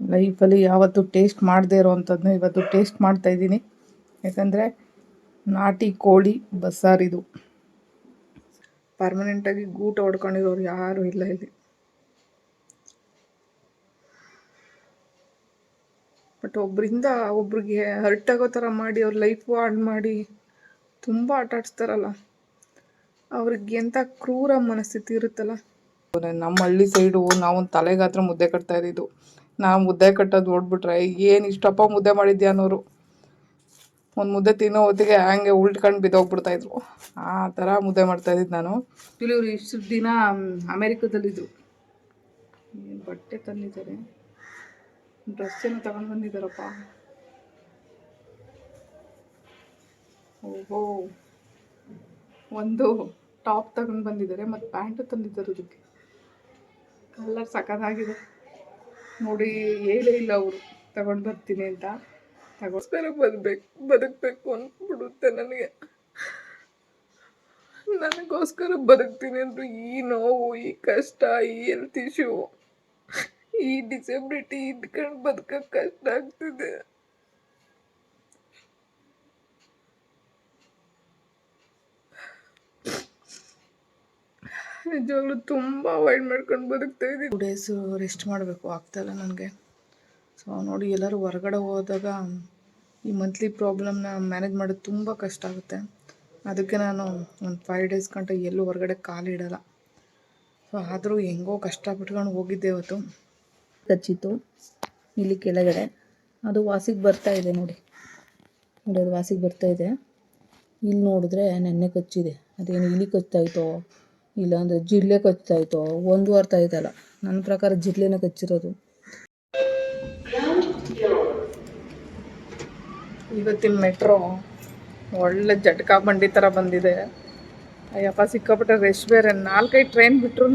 ಲೈಫಲ್ಲಿ ಯಾವತ್ತೂ ಟೇಸ್ಟ್ ಮಾಡದೇ ಇರೋವಂಥದ್ದನ್ನ ಇವತ್ತು ಟೇಸ್ಟ್ ಮಾಡ್ತಾ ಇದ್ದೀನಿ. ಯಾಕಂದರೆ ನಾಟಿ ಕೋಳಿ ಬಸ್ಸಾರಿದು ಪರ್ಮನೆಂಟಾಗಿ ಗೂಟ ಹೊಡ್ಕೊಂಡಿರೋರು ಯಾರೂ ಇಲ್ಲ ಇಲ್ಲಿ. ಬಟ್ ಒಬ್ಬರಿಂದ ಒಬ್ರಿಗೆ ಹರ್ಟ್ ಆಗೋ ಥರ ಮಾಡಿ, ಅವ್ರ ಲೈಫು ಹಾಳು ಮಾಡಿ ತುಂಬ ಆಟ ಆಡಿಸ್ತಾರಲ್ಲ. ಅವ್ರಿಗೆ ಎಂಥ ಕ್ರೂರ ಮನಸ್ಥಿತಿ ಇರುತ್ತಲ್ಲ. ನಮ್ಮ ಹಳ್ಳಿ ಸೈಡು ನಾವೊಂದು ತಲೆಗಾತ್ರ ಮುದ್ದೆ ಕಟ್ತಾ ಇದ್ದಿದ್ದು ನಾವು ಮುದ್ದೆ ಕಟ್ಟೋದು ನೋಡ್ಬಿಟ್ರೆ ಏನು ಇಷ್ಟಪ್ಪ ಮುದ್ದೆ ಮಾಡಿದ್ಯ ಅನ್ನೋರು. ಒಂದು ಮುದ್ದೆ ತಿನ್ನೋ ಹೊತ್ತಿಗೆ ಹಂಗೆ ಉಲ್ಟ್ಕೊಂಡು ಬಿದ್ದೋಗ್ಬಿಡ್ತಾ ಇದ್ರು ಆ ಥರ ಮುದ್ದೆ ಮಾಡ್ತಾ ಇದ್ದಿದ್ದು ನಾನು. ಇವರು ಇಷ್ಟು ದಿನ ಅಮೇರಿಕದಲ್ಲಿದ್ದರು ಬಟ್ಟೆ ತಂದಿದ್ದಾರೆ. ಡ್ರೆಸ್ ಏನೋ ತಗೊಂಡು ಬಂದಿದ್ದಾರಪ್ಪ. ಓಹೋ. ಒಂದು ಟಾಪ್ ತಗೊಂಡು ಬಂದಿದ್ದಾರೆ, ಮತ್ತು ಪ್ಯಾಂಟು ತಂದಿದ್ದಾರೆ ಅದಕ್ಕೆ. ಕಲರ್ ಸಖತ್ತಾಗಿದೆ. ನೋಡಿ ಹೇಳೇ ಇಲ್ಲ ಅವರು. ತಗೊಂಡು ಬರ್ತೀನಿ ಅಂತ. ತಗೋಸ್ಕರ ಬದುಬೇಕು, ಬದುಕಬೇಕು ಅಂದ್ಬಿಡುತ್ತೆ ನನಗೆ. ನನಗೋಸ್ಕರ ಬದುಕ್ತೀನಿ ಅಂದ್ರು ಈ ನೋವು, ಈ ಕಷ್ಟ, ಈ ಹೆಲ್ತ್ ಇಶ್ಯೂ ಈ ಡಿಸಬಿಲಿಟಿ ಇಟ್ಕೊಂಡು ಬದುಕಕ್ಕೆ ಕಷ್ಟ ಆಗ್ತಿದೆ. ನಿಜವಾಗ್ಲೂ ತುಂಬ ಅವಾಯ್ಡ್ ಮಾಡ್ಕೊಂಡು ಬದುಕ್ತಾ ಇದ್ದೀನಿ. ಟೂ ಡೇಸು ರೆಸ್ಟ್ ಮಾಡಬೇಕು ಆಗ್ತಾಯಿಲ್ಲ ನನಗೆ. ಸೊ ನೋಡಿ ಎಲ್ಲರೂ ಹೊರಗಡೆ ಹೋದಾಗ ಈ ಮಂತ್ಲಿ ಪ್ರಾಬ್ಲಮ್ನ ಮ್ಯಾನೇಜ್ ಮಾಡೋದು ತುಂಬ ಕಷ್ಟ ಆಗುತ್ತೆ. ಅದಕ್ಕೆ ನಾನು ಒಂದು ಫೈವ್ ಡೇಸ್ ಗಂಟೆ ಎಲ್ಲೂ ಹೊರಗಡೆ ಕಾಲಿಡಲ್ಲ ಸೊ ಆದರೂ ಹೆಂಗೋ ಕಷ್ಟಪಟ್ಕೊಂಡು ಹೋಗಿದ್ದೆ ಇವತ್ತು. ಕಚ್ಚಿತ್ತು ಇಲ್ಲಿ ಕೆಳಗಡೆ. ಅದು ವಾಸಿಗೆ ಬರ್ತಾ ಇದೆ ನೋಡಿ. ನೋಡಿ ಅದು ವಾಸಿಗೆ ಬರ್ತಾ ಇದೆ. ಇಲ್ಲಿ ನೋಡಿದ್ರೆ ನೆನ್ನೆ ಕಚ್ಚಿದೆ. ಅದೇನು ಇಲಿ ಕಚ್ತಾಯಿತೋ ಇಲ್ಲಾಂದರೆ ಕಚ್ತಾ ಇತ್ತು ಒಂದು ಅರ್ಥ ಆಯ್ತಲ್ಲ. ನನ್ನ ಪ್ರಕಾರ ಜಿಡ್ಲೇನ ಕಚ್ಚಿರೋದು. ಇವತ್ತಿನ ಮೆಟ್ರೋ ಒಳ್ಳೆ ಜಟ್ಕಾ ಬಂಡಿ ಥರ ಬಂದಿದೆ. ಅಯ್ಯಪ್ಪ, ಸಿಕ್ಕಾಪಟ್ಟೆ ರೆಸ್ಟ್ ಬೇರೆ. ನಾಲ್ಕೈದು ಟ್ರೈನ್ ಬಿಟ್ರು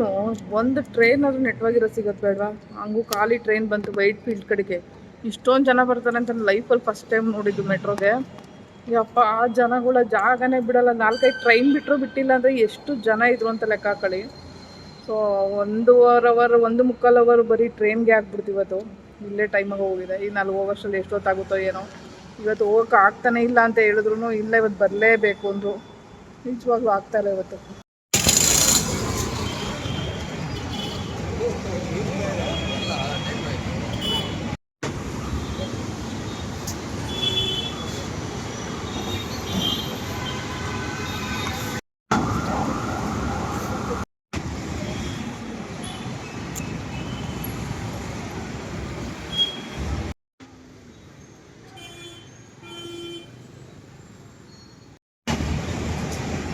ಒಂದು ಟ್ರೈನ್ ಆದ್ರೂ ನೆಟ್ವಾಗಿರೋ ಸಿಗತ್ತೆ ಬೇಡವಾ? ಹಂಗೂ ಖಾಲಿ ಟ್ರೈನ್ ಬಂತು ವೈಟ್ ಫೀಲ್ಡ್ ಕಡೆಗೆ. ಇಷ್ಟೊಂದು ಜನ ಬರ್ತಾರೆ ಅಂತ ಲೈಫಲ್ಲಿ ಫಸ್ಟ್ ಟೈಮ್ ನೋಡಿದ್ದು ಮೆಟ್ರೋಗೆ ಯಪ್ಪ, ಆ ಜನಗಳ ಜಾಗನೇ ಬಿಡಲ್ಲ. ನಾಲ್ಕೈದು ಟ್ರೈನ್ ಬಿಟ್ಟರು ಬಿಟ್ಟಿಲ್ಲ ಅಂದರೆ ಎಷ್ಟು ಜನ ಇದ್ರು ಅಂತ ಲೆಕ್ಕ ಹಾಕೊಳ್ಳಿ. ಸೊ ಒಂದೂವರೆ ಅವರ್ ಒಂದು ಮುಕ್ಕಾಲು ಅವರ್ ಬರೀ ಟ್ರೈನ್ಗೆ ಆಗ್ಬಿಡ್ತಿವತ್ತು ಇಲ್ಲೇ ಟೈಮಾಗಿ ಹೋಗಿದೆ. ಇನ್ನು ಅಲ್ಲಿ ಹೋಗೋಷ್ಟರಲ್ಲಿ ಎಷ್ಟೊತ್ತಾಗುತ್ತೋ ಏನೋ. ಇವತ್ತು ಹೋಗೋಕೆ ಆಗ್ತಾನೆ ಇಲ್ಲ ಅಂತ ಹೇಳಿದ್ರು ಇಲ್ಲ ಇವತ್ತು ಬರಲೇಬೇಕು ಅಂದರು. ನಿಜವಾಗ್ಲೂ ಆಗ್ತಾಯಿಲ್ಲ ಇವತ್ತು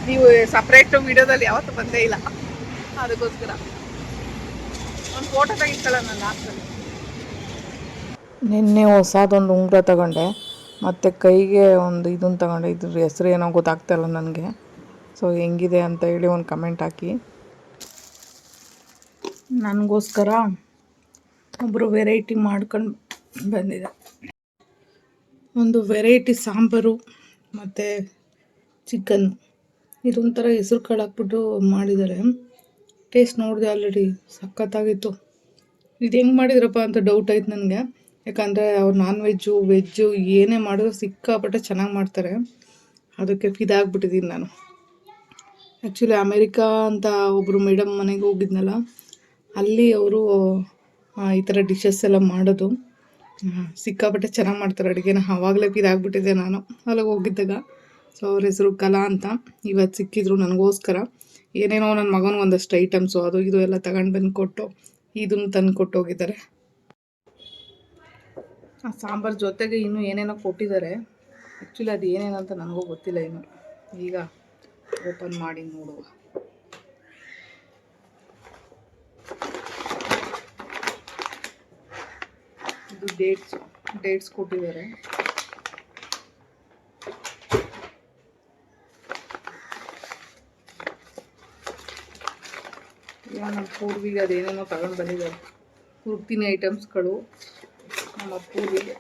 ನೀವು ಸಪ್ರೇಟ್ ವಿಡಿಯೋದಲ್ಲಿ ಯಾವತ್ತೂ ಬಂದೇ ಇಲ್ಲ. ಅದಕ್ಕೋಸ್ಕರ. ಒಂದು ಫೋಟೋ ತೆಗಿತಾಳ ನಾನು ಲಾಸ್ಟಲ್ಲಿ ನಿನ್ನೆ ಹೊಸದೊಂದು ಉಂಗುರ ತಗೊಂಡೆ. ಮತ್ತು ಕೈಗೆ ಒಂದು ಇದನ್ನು ತಗೊಂಡೆ. ಇದ್ರ ಹೆಸರು ಏನೋ ಗೊತ್ತಾಗ್ತಾ ಇಲ್ಲ ನನಗೆ. ಸೊ ಹೆಂಗಿದೆ ಅಂತ ಹೇಳಿ ಒಂದು ಕಮೆಂಟ್ ಹಾಕಿ. ನನಗೋಸ್ಕರ ಒಬ್ಬರು ವೆರೈಟಿ ಮಾಡ್ಕೊಂಡು ಬಂದಿದೆ. ಒಂದು ವೆರೈಟಿ ಸಾಂಬಾರು ಮತ್ತು ಚಿಕನ್ ಇದೊಂಥರ ಹೆಸ್ರು ಕಾಳು ಹಾಕ್ಬಿಟ್ಟು ಮಾಡಿದ್ದಾರೆ. ಟೇಸ್ಟ್ ನೋಡಿದೆ ಆಲ್ರೆಡಿ ಸಖತ್ತಾಗಿತ್ತು. ಇದು ಹೆಂಗೆ ಮಾಡಿದ್ರಪ್ಪ ಅಂತ ಡೌಟ್ ಆಯ್ತು ನನಗೆ. ಯಾಕಂದರೆ ಅವ್ರು ನಾನ್ ವೆಜ್ಜು ವೆಜ್ಜು ಏನೇ ಮಾಡಿದ್ರು ಸಿಕ್ಕಾಪಟ್ಟೆ ಚೆನ್ನಾಗಿ ಮಾಡ್ತಾರೆ. ಅದಕ್ಕೆ ಫಿದಾಗ್ಬಿಟ್ಟಿದ್ದೀನಿ ನಾನು. ಆ್ಯಕ್ಚುಲಿ ಅಮೇರಿಕಾ ಅಂತ ಒಬ್ಬರು ಮೇಡಮ್ ಮನೆಗೆ ಹೋಗಿದ್ನಲ್ಲ, ಅಲ್ಲಿ ಅವರು ಈ ಥರ ಡಿಶಸ್ ಎಲ್ಲ ಮಾಡೋದು. ಸಿಕ್ಕಾಪಟ್ಟೆ ಚೆನ್ನಾಗಿ ಮಾಡ್ತಾರೆ ಅಡುಗೆನ. ಆವಾಗಲೇ ಫಿದಾಗ್ಬಿಟ್ಟಿದ್ದೆ ನಾನು. ಅಲ್ಲಿಗೆ ಹೋಗಿದ್ದಾಗ. ಸೊ ಅವ್ರ ಹೆಸರು ಕಲಾ ಅಂತ. ಇವತ್ತು ಸಿಕ್ಕಿದ್ರು ನನಗೋಸ್ಕರ. ಏನೇನೋ ನನ್ನ ಮಗನಿಗೆ ಒಂದಷ್ಟು ಐಟಮ್ಸು ಅದು ಇದು ಎಲ್ಲ ತಗೊಂಡು ಬಂದು ಕೊಟ್ಟು ಇದನ್ನು ತಂದು ಕೊಟ್ಟು ಹೋಗಿದ್ದಾರೆ. ಆ ಸಾಂಬಾರು ಜೊತೆಗೆ ಇನ್ನೂ ಏನೇನೋ ಕೊಟ್ಟಿದ್ದಾರೆ. ಆ್ಯಕ್ಚುಲಿ ಅದು ಏನೇನಂತ ನನಗೂ ಗೊತ್ತಿಲ್ಲ ಇನ್ನು. ಈಗ ಓಪನ್ ಮಾಡಿ ನೋಡುವ. ಇದು ಡೇಟ್ಸ್ ಡೇಟ್ಸ್ ಕೊಟ್ಟಿದ್ದಾರೆ ಈಗ ನಮ್ಮ ಪೂರ್ವಿಗೆ ಅದೇನೇನೋ ತಗೊಂಡು ಬಂದಿದ್ದಾರೆ. ಕುರ್ತಿನಿ ಐಟಮ್ಸ್ಗಳು. ನಮ್ಮ ಪೂರ್ವಿಗೆ.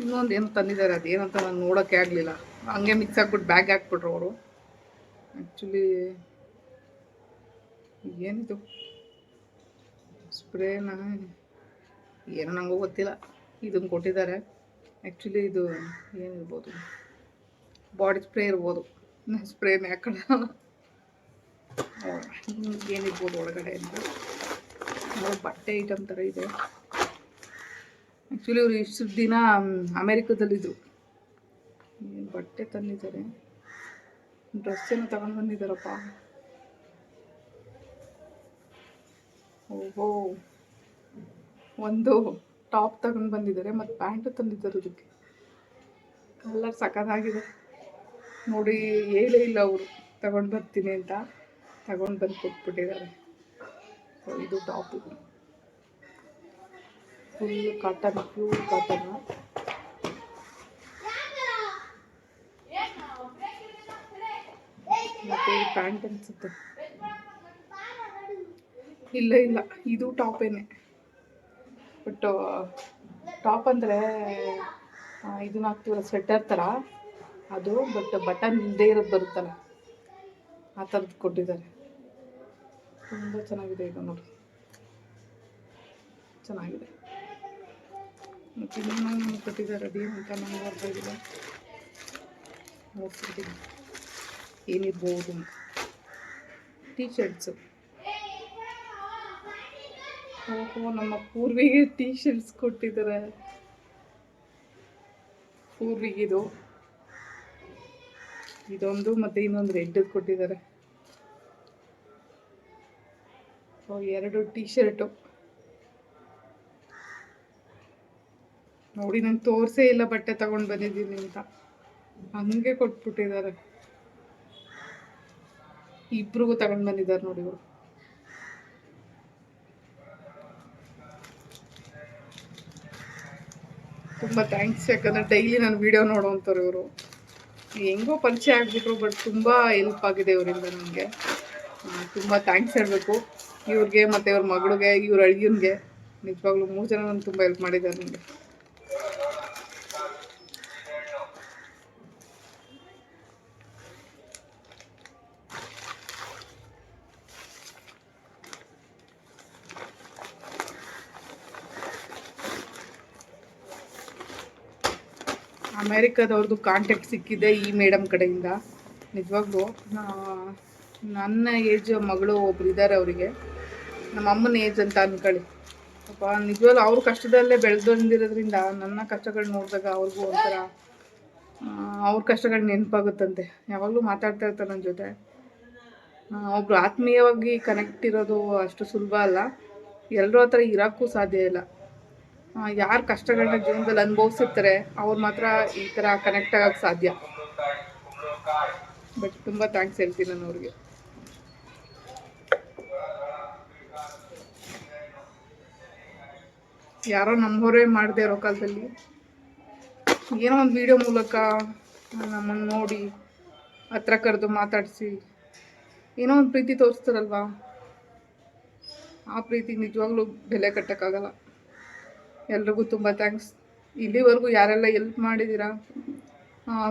ಇನ್ನೊಂದು ಏನು ತಂದಿದ್ದಾರೆ, ಅದೇನಂತ ನಾನು ನೋಡೋಕ್ಕೆ ಆಗಲಿಲ್ಲ. ಹಂಗೆ ಮಿಕ್ಸ್ ಹಾಕ್ಬಿಟ್ಟು ಬ್ಯಾಗ್ ಹಾಕ್ಬಿಟ್ರು ಅವರು. ಆ್ಯಕ್ಚುಲಿ ಏನಿದು? ಸ್ಪ್ರೇನ ಏನೋ ನನಗೂ ಗೊತ್ತಿಲ್ಲ. ಇದನ್ನು ಕೊಟ್ಟಿದ್ದಾರೆ. ಆ್ಯಕ್ಚುಲಿ ಇದು ಏನಿರ್ಬೋದು? ಬಾಡಿ ಸ್ಪ್ರೇ ಇರ್ಬೋದು. ಸ್ಪ್ರೇನ ಹಾಕೋಣ. ಏನಿರ್ಬೋದು ಒಳಗಡೆ ಅಂತ. ಬಟ್ಟೆ ಐಟಮ್ ಥರ ಇದೆ. ಆ್ಯಕ್ಚುಲಿ ಇವರು ಇಷ್ಟು ದಿನ ಅಮೇರಿಕದಲ್ಲಿದ್ದರು ಬಟ್ಟೆ ತಂದಿದ್ದಾರೆ. ಡ್ರೆಸ್ ಏನೋ ತಗೊಂಡು ಬಂದಿದ್ದಾರಪ್ಪ. ಓಹೋ. ಒಂದು ಟಾಪ್ ತಗೊಂಡು ಬಂದಿದ್ದಾರೆ ಮತ್ತು ಪ್ಯಾಂಟು ತಂದಿದ್ದಾರೆ ಇದಕ್ಕೆ ಕಲರ್ ಸಖತ್ತಾಗಿದೆ ನೋಡಿ, ಹೇಳೇ ಇಲ್ಲ ಅವರು. ತಗೊಂಡು ಬರ್ತೀನಿ ಅಂತ. ತಗೊಂಡು ಬಂದು ಕೊಟ್ಬಿಟ್ಟಿದ್ದಾರೆ. ಇದು top. Full cotton, pure cotton. ಮತ್ತೆ ಪ್ಯಾಂಟ್ ಅನ್ಸುತ್ತೆ. ಇಲ್ಲ ಇಲ್ಲ. ಇದು ಟಾಪೇನೆ. ಬಟ್, ಟಾಪ್ ಅಂದರೆ ಇದನ್ನ ಹಾಕ್ತೀವಲ್ಲ ಸ್ವೆಟರ್ ಥರ ಅದು ಬಟ್ ಬಟನ್ ಇಲ್ಲದೆ ಇರೋದು ಬರುತ್ತಲ್ಲ, ಆ ಥರದ್ದು ಕೊಟ್ಟಿದ್ದಾರೆ. ತುಂಬ ಚೆನ್ನಾಗಿದೆ ಇದು ನೋಡಿ. ಚೆನ್ನಾಗಿದೆ. ಮತ್ತು ಇನ್ನೇನೋ ಕೊಟ್ಟಿದ್ದಾರೆ? ಅದೇನು ಅಂತ ನಾನು ನೋಡ್ತಾ ಇದ್ದೀನಿ ನೋಡ್ತಿದ್ದೀನಿ ಏನಿರ್ಬೋದು ಟೀ ಶರ್ಟ್ಸು ಓಹೋ, ನಮ್ಮ ಪೂರ್ವಿಗೆ ಟೀ ಶರ್ಟ್ಸ್ ಕೊಟ್ಟಿದ್ದಾರೆ ಪೂರ್ವಿಗಿದು ಇದೊಂದು ಮತ್ತೆ ಇನ್ನೊಂದು ರೆಡ್ ಕೊಟ್ಟಿದ್ದಾರೆ. ಎರಡು ಟೀ ಶರ್ಟು ನೋಡಿ, ನಂಗೆ ತೋರಿಸೇ ಇಲ್ಲ ಬಟ್ಟೆ ತಗೊಂಡು ಬಂದಿದ್ದೀನಿ ಅಂತ. ಹಂಗೆ ಕೊಟ್ಬಿಟ್ಟಿದ್ದಾರೆ. ಇಬ್ರಿಗೂ ತಗೊಂಡು ಬಂದಿದ್ದಾರೆ ನೋಡಿ ಇವರು. ತುಂಬ ಥ್ಯಾಂಕ್ಸ್ ಯಾಕಂದರೆ ಡೈಲಿ ನಾನು ವಿಡಿಯೋ ನೋಡುವಂಥವ್ರು ಇವರು. ಹೆಂಗೋ ಪರಿಚಯ ಆಗಿಬಿಟ್ರು ಬಟ್ ತುಂಬ ಹೆಲ್ಪ್ ಆಗಿದೆ ಇವರಿಂದ ನನಗೆ ತುಂಬ ಥ್ಯಾಂಕ್ಸ್ ಹೇಳಬೇಕು. ಇವ್ರಿಗೆ ಮತ್ತು ಇವ್ರ ಮಗಳಿಗೆ, ಇವ್ರ ಅಳಿಯನ್ಗೆ. ನಿಜವಾಗ್ಲೂ ಮೂರು ಜನ ನನಗೆ ತುಂಬ ಹೆಲ್ಪ್ ಮಾಡಿದ್ದಾರೆ ನನಗೆ ಅಮೇರಿಕಾದವ್ರದ್ದು ಕಾಂಟ್ಯಾಕ್ಟ್ ಸಿಕ್ಕಿದೆ ಈ ಮೇಡಮ್ ಕಡೆಯಿಂದ. ನಿಜವಾಗ್ಲೂ ನನ್ನ ಏಜ್ ಮಗಳು ಒಬ್ರು ಇದ್ದಾರೆ ಅವರಿಗೆ. ನಮ್ಮ ಅಮ್ಮನ ಏಜ್ ಅಂತ ಅನ್ಕೊಳ್ಳಿ. ಪಾಪ ನಿಜವಾಗ್ಲೂ ಅವ್ರ ಕಷ್ಟದಲ್ಲೇ ಬೆಳೆದು ಬಂದಿರೋದ್ರಿಂದ ನನ್ನ ಕಷ್ಟಗಳು ನೋಡಿದಾಗ ಅವ್ರಿಗೂ ಒಂಥರ ಅವ್ರ ಕಷ್ಟಗಳು ನೆನಪಾಗುತ್ತಂತೆ. ಯಾವಾಗಲೂ ಮಾತಾಡ್ತಾ ಇರ್ತಾರೆ ನನ್ನ ಜೊತೆ. ಒಬ್ರು ಆತ್ಮೀಯವಾಗಿ ಕನೆಕ್ಟ್ ಇರೋದು ಅಷ್ಟು ಸುಲಭ ಅಲ್ಲ. ಎಲ್ಲರೂ ಹತ್ರ ಇರೋಕ್ಕೂ ಸಾಧ್ಯ ಇಲ್ಲ. ಯಾರು ಕಷ್ಟಗಳನ್ನ ಜೀವನದಲ್ಲಿ ಅನುಭವಿಸಿರ್ತಾರೆ, ಅವ್ರು ಮಾತ್ರ ಈ ಥರ ಕನೆಕ್ಟ್ ಆಗೋಕ್ಕೆ ಸಾಧ್ಯ. ಬಟ್ ತುಂಬ ಥ್ಯಾಂಕ್ಸ್ ಹೇಳ್ತೀನಿ ನಾನು ಅವ್ರಿಗೆ ಯಾರೋ ನಮ್ಮವರೇ ಮಾಡಿದೆ ಇರೋ ಕಾಲದಲ್ಲಿ. ಏನೋ ಒಂದು ವಿಡಿಯೋ ಮೂಲಕ ನಮ್ಮನ್ನು ನೋಡಿ, ಹತ್ರ ಕರೆದು ಮಾತಾಡಿಸಿ. ಏನೋ ಒಂದು ಪ್ರೀತಿ ತೋರಿಸ್ತಾರಲ್ವಾ? ಆ ಪ್ರೀತಿ ನಿಜವಾಗ್ಲೂ ಬೆಲೆ ಕಟ್ಟೋಕ್ಕಾಗಲ್ಲ. ಎಲ್ರಿಗೂ ತುಂಬ ಥ್ಯಾಂಕ್ಸ್ ಇಲ್ಲಿವರೆಗೂ ಯಾರೆಲ್ಲ ಎಲ್ಪ್ ಮಾಡಿದ್ದೀರಾ?